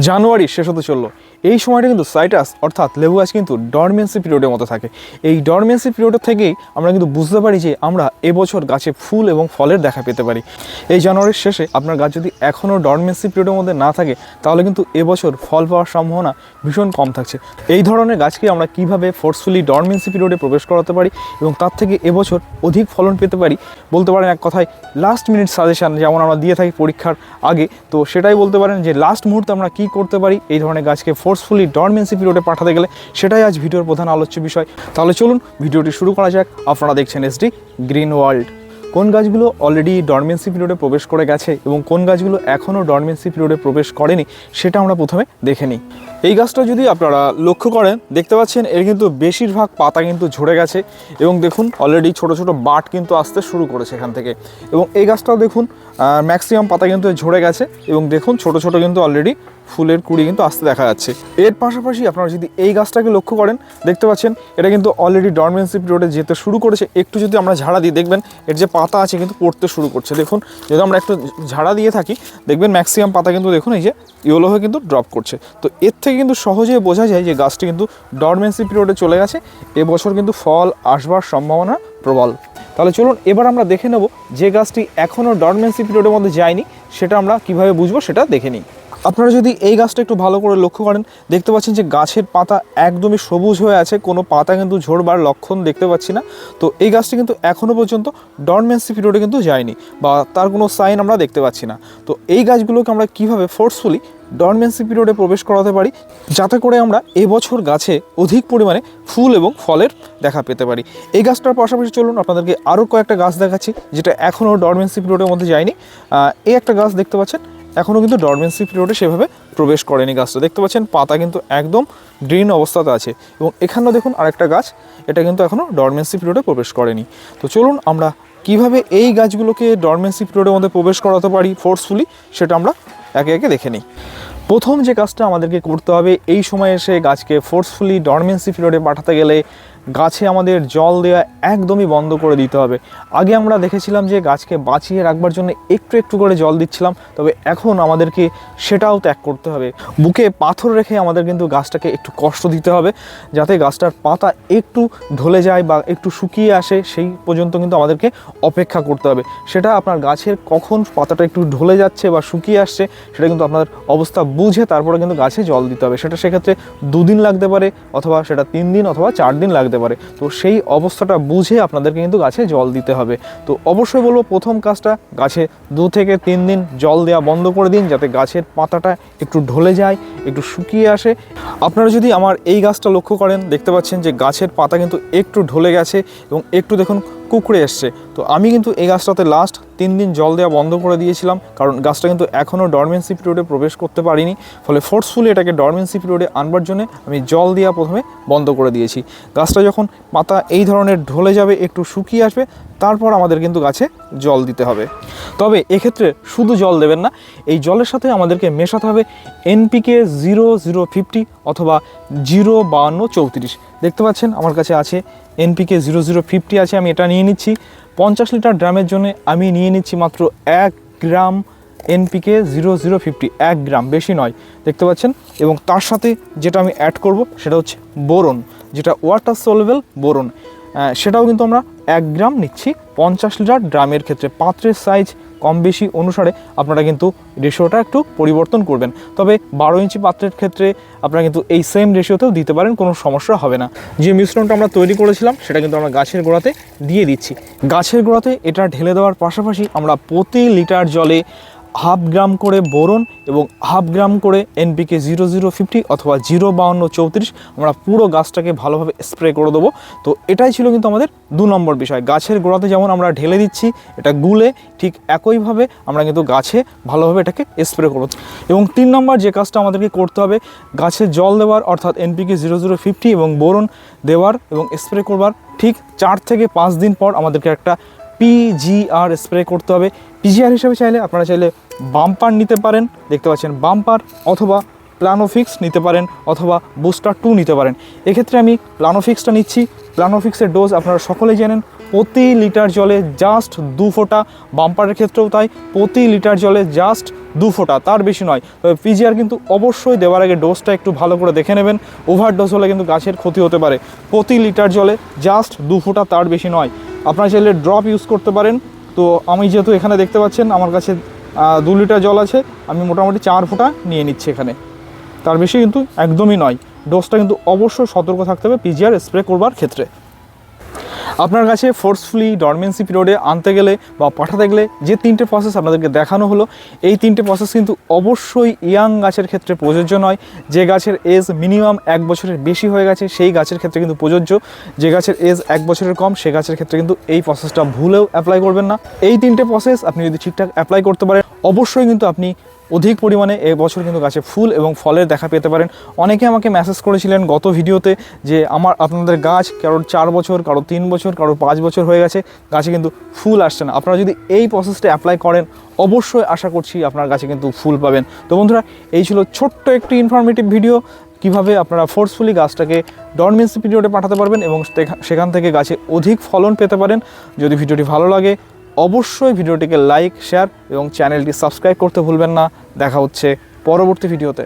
জানুয়ারি শেষ হতে চলল। এই সময়টা কিন্তু সাইটাস, অর্থাৎ লেবু গাছ কিন্তু ডরমেন্সি পিরিয়ডের মতো থাকে। এই ডরমেন্সি পিরিয়ডের থেকেই আমরা কিন্তু বুঝতে পারি যে আমরা এবছর গাছে ফুল এবং ফলের দেখা পেতে পারি। এই জানুয়ারির শেষে আপনার গাছ যদি এখনও ডরমেন্সি পিরিয়ডের মধ্যে না থাকে, তাহলে কিন্তু এবছর ফল পাওয়ার সম্ভাবনা ভীষণ কম থাকছে। এই ধরনের গাছকে আমরা কীভাবে ফোর্সফুলি ডরমেন্সি পিরিয়ডে প্রবেশ করাতে পারি এবং তার থেকে এবছর অধিক ফলন পেতে পারি, বলতে পারেন এক কথায় লাস্ট মিনিট সাজেশান যেমন আমরা দিয়ে থাকি পরীক্ষার আগে, তো সেটাই বলতে পারেন যে লাস্ট মুহূর্তে আমরা কি করতে পারি, এই ধরনের গাছকে ফোর্সফুলি ডরমেন্সি পিরিয়ডে পাঠাতে গেলে সেটাই আজ ভিডিওর প্রধান আলোচ্য বিষয়। তাহলে চলুন, ভিডিওটি শুরু করা যাক। আপনারা দেখছেন এসডি গ্রিন ওয়ার্ল্ড কোন গাছগুলো অলরেডি ডরমেন্সি পিরিয়ডে প্রবেশ করে গেছে এবং কোন গাছগুলো এখনও ডরমেন্সি পিরিয়ডে প্রবেশ করেনি, সেটা আমরা প্রথমে দেখে নিই। এই গাছটা যদি আপনারা লক্ষ্য করেন, দেখতে পাচ্ছেন এর কিন্তু বেশিরভাগ পাতা কিন্তু ঝরে গেছে এবং দেখুন অলরেডি ছোট ছোট বাট কিন্তু আসতে শুরু করেছে এখান থেকে। এবং এই গাছটাও দেখুন ম্যাক্সিমাম পাতা কিন্তু ঝরে গেছে এবং দেখুন ছোট ছোট কিন্তু অলরেডি ফুলের কুড়ি কিন্তু আসতে দেখা যাচ্ছে। এর পাশাপাশি আপনারা যদি এই গাছটাকে লক্ষ্য করেন, দেখতে পাচ্ছেন এটা কিন্তু অলরেডি ডরমেন্সি পিরিয়ডে যেতে শুরু করেছে। একটু যদি আমরা ঝাড়া দিই, দেখবেন এর যে পাতা আছে কিন্তু পড়তে শুরু করছে। দেখুন, যদি আমরা একটু ঝাড়া দিয়ে থাকি, দেখবেন ম্যাক্সিমাম পাতা কিন্তু দেখুন এই যে ইয়েলো হয়ে কিন্তু ড্রপ করছে। তো এর থেকে কিন্তু সহজে বোঝা যায় যে গাছটি কিন্তু ডরমেন্সি পিরিয়ডে চলে গেছে, এবছর কিন্তু ফল আসবার সম্ভাবনা প্রবল। তাহলে চলুন, এবার আমরা দেখে নেব যে গাছটি এখনও ডরমেন্সি পিরিয়ডের মধ্যে যায়নি, সেটা আমরা কীভাবে বুঝব সেটা দেখে নিই। আপনারা যদি এই গাছটা একটু ভালো করে লক্ষ্য করেন, দেখতে পাচ্ছেন যে গাছের পাতা একদমই সবুজ হয়ে আছে, কোনো পাতা কিন্তু ঝরবার লক্ষণ দেখতে পাচ্ছি না। তো এই গাছটি কিন্তু এখনও পর্যন্ত ডরমেন্সি পিরিয়ডে কিন্তু যায়নি বা তার কোনো সাইন আমরা দেখতে পাচ্ছি না। তো এই গাছগুলোকে আমরা কীভাবে ফোর্সফুলি ডরমেন্সি পিরিয়ডে প্রবেশ করাতে পারি, যাতে করে আমরা এবছর গাছে অধিক পরিমাণে ফুল এবং ফলের দেখা পেতে পারি। এই গাছটার পাশাপাশি চলুন, আপনাদেরকে আরও কয়েকটা গাছ দেখাচ্ছি, যেটা এখনও ডরমেন্সি পিরিয়ডের মধ্যে যায়নি। এই একটা গাছ দেখতে পাচ্ছেন এখনও কিন্তু ডরমেন্সি পিরিয়ডে সেভাবে প্রবেশ করেনি গাছটা। দেখতে পাচ্ছেন, পাতা কিন্তু একদম গ্রিন অবস্থাতে আছে। এবং এখানেও দেখুন আরেকটা গাছ, এটা কিন্তু এখনও ডরমেন্সি পিরিয়ডে প্রবেশ করেনি। তো চলুন আমরা কীভাবে এই গাছগুলোকে ডরমেন্সি পিরিয়ডের মধ্যে প্রবেশ করাতে পারি ফোর্সফুলি সেটা আমরা একে একে দেখে নিই। প্রথম যে কাজটা আমাদেরকে করতে হবে, এই সময় এসে গাছকে ফোর্সফুলি ডরমেন্সি পিরিয়ডে পাঠাতে গেলে গাছে আমাদের জল দেওয়া একদমই বন্ধ করে দিতে হবে। আগে আমরা দেখেছিলাম যে গাছকে বাঁচিয়ে রাখবার জন্য একটু একটু করে জল দিচ্ছিলাম, তবে এখন আমাদেরকে সেটাও ত্যাগ করতে হবে। বুকে পাথর রেখে আমাদের কিন্তু গাছটাকে একটু কষ্ট দিতে হবে, যাতে গাছটার পাতা একটু ঢলে যায় বা একটু শুকিয়ে আসে, সেই পর্যন্ত কিন্তু আমাদেরকে অপেক্ষা করতে হবে। সেটা আপনার গাছের কখন পাতাটা একটু ঢলে যাচ্ছে বা শুকিয়ে আসছে, সেটা কিন্তু আপনার অবস্থা বুঝে তারপরে কিন্তু গাছে জল দিতে হবে। সেটা সেক্ষেত্রে দুদিন লাগতে পারে, অথবা সেটা তিন দিন, অথবা চার দিন লাগতে পারে। তো সেই অবস্থাটা বুঝে আপনাদেরকে কিন্তু গাছে জল দিতে হবে। তো অবশ্যই বলব প্রথম কাজটা, গাছে দু থেকে তিন দিন জল দেওয়া বন্ধ করে দিন যাতে গাছের পাতাটা একটু ঢলে যায়, একটু শুকিয়ে আসে। আপনারা যদি আমার এই গাছটা লক্ষ্য করেন, দেখতে পাচ্ছেন যে গাছের পাতা কিন্তু একটু ঢলে গেছে এবং একটু দেখুন কুকড়ে এসছে। তো আমি কিন্তু এই গাছটাতে লাস্ট তিন দিন জল দেওয়া বন্ধ করে দিয়েছিলাম, কারণ গাছটা কিন্তু এখনও ডরমেন্সি পিরিয়ডে প্রবেশ করতে পারিনি। ফলে ফোর্সফুলি এটাকে ডরমেন্সি পিরিয়ডে আনবার জন্য আমি জল দেওয়া প্রথমে বন্ধ করে দিয়েছি। গাছটা যখন পাতা এই ধরনের ঢলে যাবে, একটু শুকিয়ে আসবে তারপর আমাদের কিন্তু গাছে জল দিতে হবে। তবে এক্ষেত্রে শুধু জল দেবেন না, এই জলের সাথে আমাদেরকে মেশাতে হবে এনপিকে জিরো জিরো ফিফটি অথবা জিরো বাহান্ন চৌত্রিশ। দেখতে পাচ্ছেন, আমার কাছে আছে এনপিকে জিরো জিরো ফিফটি আছে, আমি এটা নিয়ে নিচ্ছি। পঞ্চাশ লিটার ড্রামের জন্য আমি নিয়ে নিচ্ছি মাত্র এক gram NPK zero zero fifty এক গ্রাম, বেশি নয়। দেখতে পাচ্ছেন? এবং তার সাথে যেটা আমি অ্যাড করব, সেটা হচ্ছে বোরন, যেটা ওয়াটার সলভেল বোরন। সেটাও কিন্তু আমরা এক গ্রাম নিচ্ছি পঞ্চাশ লিটার ড্রামের ক্ষেত্রে। পাত্রের সাইজ কম বেশি অনুসারে আপনারা কিন্তু রেশিওটা একটু পরিবর্তন করবেন। তবে বারো ইঞ্চি পাত্রের ক্ষেত্রে আপনারা কিন্তু এই সেম রেশিওতেও দিতে পারেন, কোনো সমস্যা হবে না। যে মিশ্রণটা আমরা তৈরি করেছিলাম, সেটা কিন্তু আমরা গাছের গোড়াতে দিয়ে দিচ্ছি। গাছের গোড়াতে এটা ঢেলে দেওয়ার পাশাপাশি আমরা প্রতি লিটার জলে হাফ গ্রাম করে বোরন এবং হাফ গ্রাম করে এনপিকে জিরো জিরো ফিফটি অথবা জিরো বাউন্ন চৌত্রিশ আমরা পুরো গাছটাকে ভালোভাবে স্প্রে করে দেবো। তো এটাই ছিল কিন্তু আমাদের দু নম্বর বিষয়। গাছের গোড়াতে যেমন আমরা ঢেলে দিচ্ছি, এটা গুলে ঠিক একইভাবে আমরা কিন্তু গাছে ভালোভাবে এটাকে স্প্রে করব। এবং তিন নম্বর যে কাজটা আমাদেরকে করতে হবে, গাছে জল দেওয়ার অর্থাৎ এনপিকে জিরো জিরো ফিফটি এবং বোরন দেওয়ার এবং স্প্রে করবার ঠিক চার থেকে পাঁচ দিন পর আমাদেরকে একটা পিজিআর স্প্রে করতে হবে। পিজিআর হিসেবে চাইলে আপনারা চাইলে বাম্পার নিতে পারেন। দেখতে পাচ্ছেন বাম্পার অথবা প্লানোফিক্স নিতে পারেন অথবা বুস্টার টু নিতে পারেন। এক্ষেত্রে আমি প্লানোফিক্সটা নিচ্ছি। প্লানোফিক্সের ডোজ আপনারা সকলেই জানেন, প্রতি লিটার জলে জাস্ট দু ফোঁটা। বাম্পারের ক্ষেত্রেও তাই, প্রতি লিটার জলে জাস্ট দু ফোঁটা, তার বেশি নয়। তবে পিজিআর কিন্তু অবশ্যই দেওয়ার আগে ডোজটা একটু ভালো করে দেখে নেবেন। ওভার ডোজ হলে কিন্তু গাছের ক্ষতি হতে পারে। প্রতি লিটার জলে জাস্ট দু ফোঁটা, তার বেশি নয়। আপনারা চাইলে ড্রপ ইউজ করতে পারেন। তো আমি যেহেতু এখানে দেখতে পাচ্ছেন, আমার কাছে দু লিটার জল আছে, আমি মোটামুটি চার ফোঁটা নিয়ে নিচ্ছি এখানে। তার বেশি কিন্তু একদমই নয়। ডোজটা কিন্তু অবশ্যই সতর্ক থাকতে হবে পিজিআর স্প্রে করবার ক্ষেত্রে। আপনার কাছে ফোর্সফুলি ডরমেন্সি পিরিয়ডে আনতে গেলে বা পাঠাতে গেলে যে তিনটে প্রসেস আপনাদেরকে দেখানো হলো, এই তিনটে প্রসেস কিন্তু অবশ্যই ইয়াং গাছের ক্ষেত্রে প্রযোজ্য নয়। যে গাছের এজ মিনিমাম এক বছরের বেশি হয়ে গেছে, সেই গাছের ক্ষেত্রে কিন্তু প্রযোজ্য। যে গাছের এজ এক বছরের কম, সে গাছের ক্ষেত্রে কিন্তু এই প্রসেসটা ভুলেও অ্যাপ্লাই করবেন না। এই তিনটে প্রসেস আপনি যদি ঠিকঠাক অ্যাপ্লাই করতে পারেন, অবশ্যই কিন্তু আপনি অধিক পরিমাণে এবছর কিন্তু গাছে ফুল এবং ফলের দেখা পেতে পারেন। অনেকে আমাকে মেসেজ করেছিলেন গত ভিডিওতে যে আমার আপনাদের গাছ কারোর চার বছর কারও তিন বছর কারও পাঁচ বছর হয়ে গেছে, গাছে কিন্তু ফুল আসছে না। আপনারা যদি এই প্রসেসটা অ্যাপ্লাই করেন, অবশ্যই আশা করছি আপনার গাছে কিন্তু ফুল পাবেন। তো বন্ধুরা, এই ছিল ছোট্ট একটি ইনফরমেটিভ ভিডিও কীভাবে আপনারা ফোর্সফুলি গাছটাকে ডরমেন্সি পিরিয়ডে পাঠাতে পারবেন এবং সেখান থেকে গাছে অধিক ফলন পেতে পারেন। যদি ভিডিওটি ভালো লাগে অবশ্যই ভিডিওটিকে লাইক শেয়ার এবং চ্যানেলটি সাবস্ক্রাইব করতে ভুলবেন না। দেখা হচ্ছে পরবর্তী ভিডিওতে।